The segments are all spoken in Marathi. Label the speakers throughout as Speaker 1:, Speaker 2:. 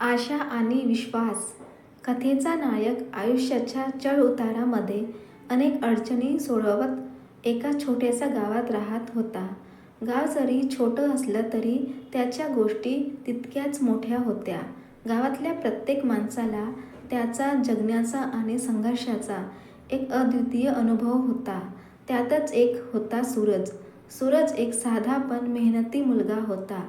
Speaker 1: आशा आणि विश्वास कथेचा नायक आयुष्याच्या चढउतारामध्ये अनेक अडचणी सोडवत एका छोट्याशा गावात राहत होता. गाव जरी छोटं असलं तरी त्याच्या गोष्टी तितक्याच मोठ्या होत्या. गावातल्या प्रत्येक माणसाला त्याचा जगण्याचा आणि संघर्षाचा एक अद्वितीय अनुभव होता. त्यातच एक होता सूरज. सूरज एक साधा पण मेहनती मुलगा होता.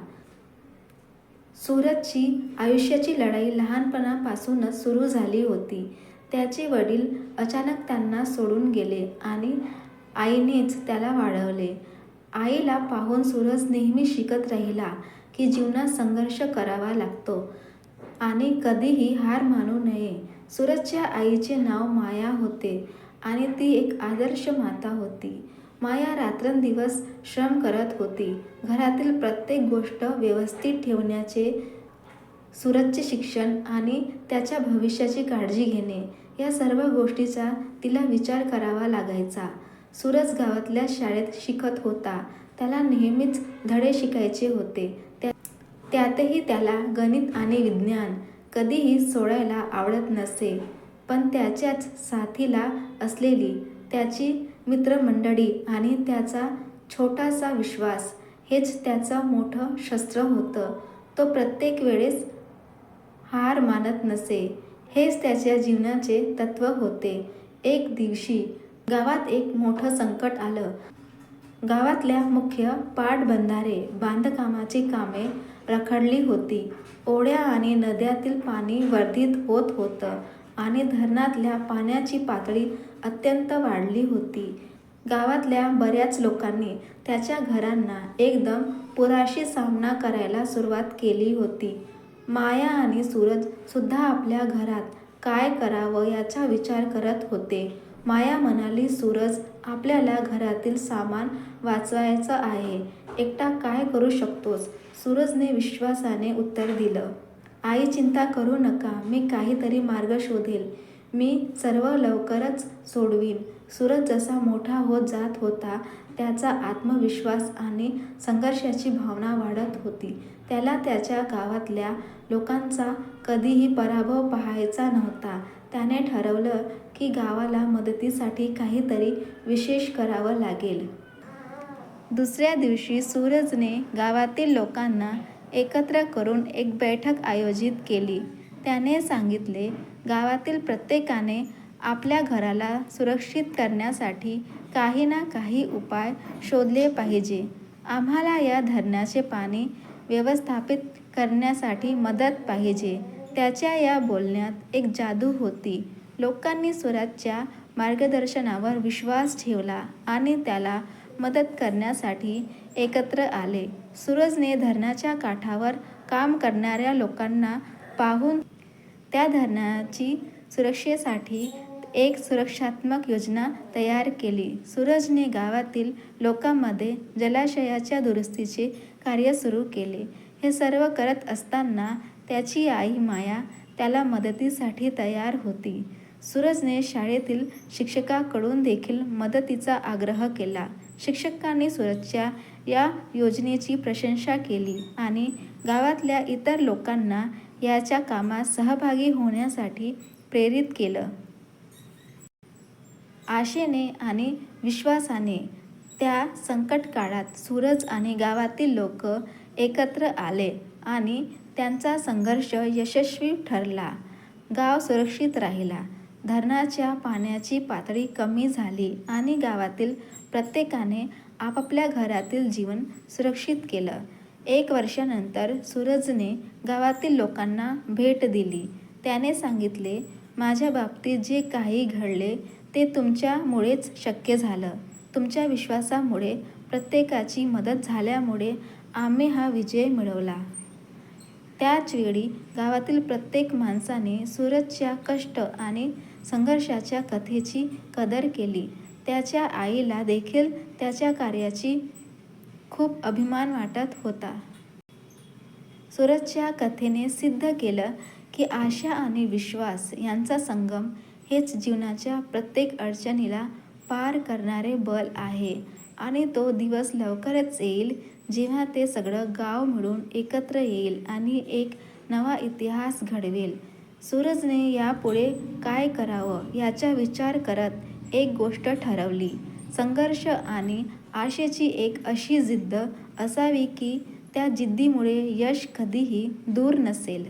Speaker 1: सूरजची आयुष्याची लढाई लहानपणापासूनच सुरू झाली होती. त्याचे वडील अचानक त्यांना सोडून गेले आणि आईनेच त्याला वाढवले. आईला पाहून सूरज नेहमी शिकत राहिला की जीवनात संघर्ष करावा लागतो आणि कधीही हार मानू नये. सूरजच्या आईचे नाव माया होते आणि ती एक आदर्श माता होती. माया रात्रंदिवस श्रम करत होती. घरातील प्रत्येक गोष्ट व्यवस्थित ठेवण्याचे, सूरजचे शिक्षण आणि त्याच्या भविष्याची काळजी घेणे या सर्व गोष्टीचा तिला विचार करावा लागायचा. सूरज गावातल्या शाळेत शिकत होता. त्याला नेहमीच धडे शिकायचे होते. त्या त्यातही त्याला गणित आणि विज्ञान कधीही सोडायला आवडत नसे. पण त्याच्याच साथीला असलेली त्याची मित्रमंडळी आणि त्याचा छोटासा विश्वास हेच त्याचं मोठं शस्त्र होतं. तो प्रत्येक वेळेस हार मानत नसे, हेच त्याच्या जीवनाचे तत्त्व होते. एक दिवशी गावात एक मोठं संकट आलं. गावातल्या मुख्य पाटबंधारे बांधकामाची कामे रखडली होती. ओढ्या आणि नद्यातील पाणी वर्धित होत होतं आणि धरणातल्या पाण्याची पातळी अत्यंत वाढली होती. गावातल्या बऱ्याच लोकांनी त्याच्या घरांना एकदम पुराशी सामना करायला सुरुवात केली होती. माया आणि सूरज सुद्धा आपल्या घरात काय करावं याचा विचार करत होते. माया म्हणाली सूरज, आपल्याला घरातील सामान वाचवायचं आहे. एकटा काय करू शकतोस? सूरजने विश्वासाने उत्तर दिलं. आई चिंता करू नका. मी काहीतरी मार्ग शोधेल मी सर्व लवकरच सोडवीन. सूरज जसा मोठा होत जात होता त्याचा आत्मविश्वास आणि संघर्षाची भावना वाढत होती. त्याला त्याच्या गावातल्या लोकांचा कधीही पराभव पाहायचा नव्हता. त्याने ठरवलं की गावाला मदतीसाठी काहीतरी विशेष करावं लागेल. दुसऱ्या दिवशी सूरजने गावातील लोकांना एकत्र करून एक बैठक आयोजित केली. त्याने सांगितले, गावातील प्रत्येकाने आपल्या घराला सुरक्षित करण्यासाठी काही ना काही उपाय शोधले पाहिजे. आम्हाला या धरणाचे पाणी व्यवस्थापित करण्यासाठी मदत पाहिजे. त्याच्या या बोलण्यात एक जादू होती. लोकांनी स्वराजच्या मार्गदर्शनावर विश्वास ठेवला आणि त्याला मदत करण्यासाठी एकत्र आले. सूरजने धरणाच्या काठावर काम करणाऱ्या लोकांना पाहून त्या धरणाची सुरक्षेसाठी एक सुरक्षात्मक योजना तयार केली. सूरजने गावातील लोकांमध्ये जलाशयाच्या दुरुस्तीचे कार्य सुरू केले. हे सर्व करत असताना त्याची आई माया त्याला मदतीसाठी तयार होती. सूरजने शाळेतील शिक्षकाकडून देखील मदतीचा आग्रह केला. शिक्षकांनी सुरक्षा या योजनेची प्रशंसा केली आणि गावातल्या इतर लोकांना याच्या कामात सहभागी होण्यासाठी प्रेरित केलं. आशेने आणि विश्वासाने त्या संकट काळात सूरज आणि गावातील लोक एकत्र आले आणि त्यांचा संघर्ष यशस्वी ठरला. गाव सुरक्षित राहिला. धरणाच्या पाण्याची पातळी कमी झाली आणि गावातील प्रत्येकाने आपापल्या घरातील जीवन सुरक्षित केलं. एक वर्षानंतर सूरजने गावातील लोकांना भेट दिली. त्याने सांगितले, माझ्या बाबतीत जे काही घडले ते तुमच्यामुळेच शक्य झालं. तुमच्या विश्वासामुळे, प्रत्येकाची मदत झाल्यामुळे आम्ही हा विजय मिळवला. त्याचवेळी गावातील प्रत्येक माणसाने सूरजच्या कष्ट आणि संघर्षाच्या कथेची कदर केली. त्याच्या आईला देखील त्याच्या कार्याची खूप अभिमान वाटत होता. सूरजच्या कथेने सिद्ध केलं की आशा आणि विश्वास यांचा संगम हेच जीवनाच्या प्रत्येक अडचणीला पार करणारे बल आहे आणि तो दिवस लवकरच येईल जेव्हा ते सगळं गाव मिळून एकत्र येईल आणि एक नवा इतिहास घडवेल सूरजने यापुढे काय करावं याचा विचार करत एक गोष्ट ठरवली. संघर्ष आणि आशेची एक अशी जिद्द असावी की त्या जिद्दीमुळे यश कधीही दूर नसेल.